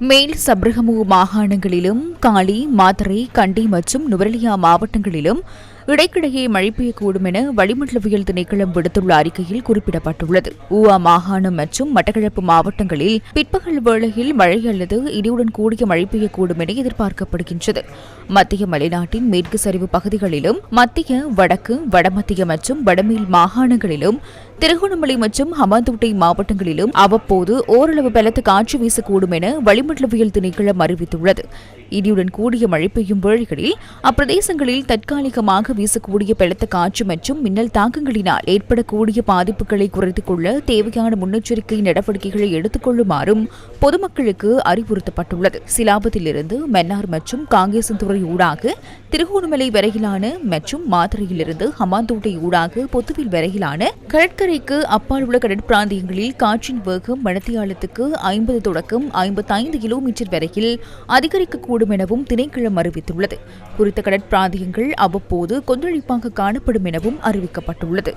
மேல் சப்ரகமு மாகாணங்களிலும் காலி மாதரை கண்டி மற்றும் நுவரலியா மாவட்டங்களிலும் இடைக்கிடையே மழை பெய்யக்கூடும் என வளிமண்டலவியல் திணைக்களம் விடுத்துள்ள அறிக்கையில் குறிப்பிடப்பட்டுள்ளது. ஊவா மாகாணம் மற்றும் மட்டக்களப்பு மாவட்டங்களில் பிற்பகல் வேளையில் மழை அல்லது இடியுடன் கூடிய மழை பெய்யக்கூடும் என எதிர்பார்க்கப்படுகின்றது. மத்திய மலைநாட்டின் மேற்கு சரிவு பகுதிகளிலும் மத்திய வடக்கு வடமத்திய மற்றும் வடமேல் மாகாணங்களிலும் திருகோணமலை மற்றும் ஹமாந்தோட்டை மாவட்டங்களிலும் அவ்வப்போது ஓரளவு பலத்த காற்று வீசக்கூடும் என வளிமண்டலவியல் திணைக்களம் அறிவித்துள்ளது. இடியுடன் கூடிய மழை பெய்யும் வேளைகளில் அப்பிரதேசங்களில் தற்காலிகமாக வீசக்கூடிய பலத்த காற்று மற்றும் மின்னல் தாக்கங்களினால் ஏற்படக்கூடிய பாதிப்புகளை குறைத்துக் கொள்ள தேவையான முன்னெச்சரிக்கை நடவடிக்கைகளை எடுத்துக் கொள்ளுமாறும் பொதுமக்களுக்கு அறிவுறுத்தப்பட்டுள்ளது. சிலாபத்திலிருந்து மன்னார் மற்றும் காங்கேசன்துறை ஊடாக திருகோணமலை வரையிலான மற்றும் மாத்திரையிலிருந்து ஹமாந்தோட்டை ஊடாக பொத்துவில் வரையிலான கடற்கரைக்கு அப்பால் உள்ள கடற்பிராந்தியங்களில் காற்றின் வேகம் மணத்தியாலத்துக்கு ஐம்பது தொடக்கம் ஐம்பத்தைந்து கிலோமீட்டர் வரையில் அதிகரிக்கக்கூடும் எனவும் திணைக்களம் அறிவித்துள்ளது. குறித்த கடற்பிராந்தியங்கள் அவ்வப்போது கொந்தளிப்பாக காணப்படும் எனவும் அறிவிக்கப்பட்டுள்ளது.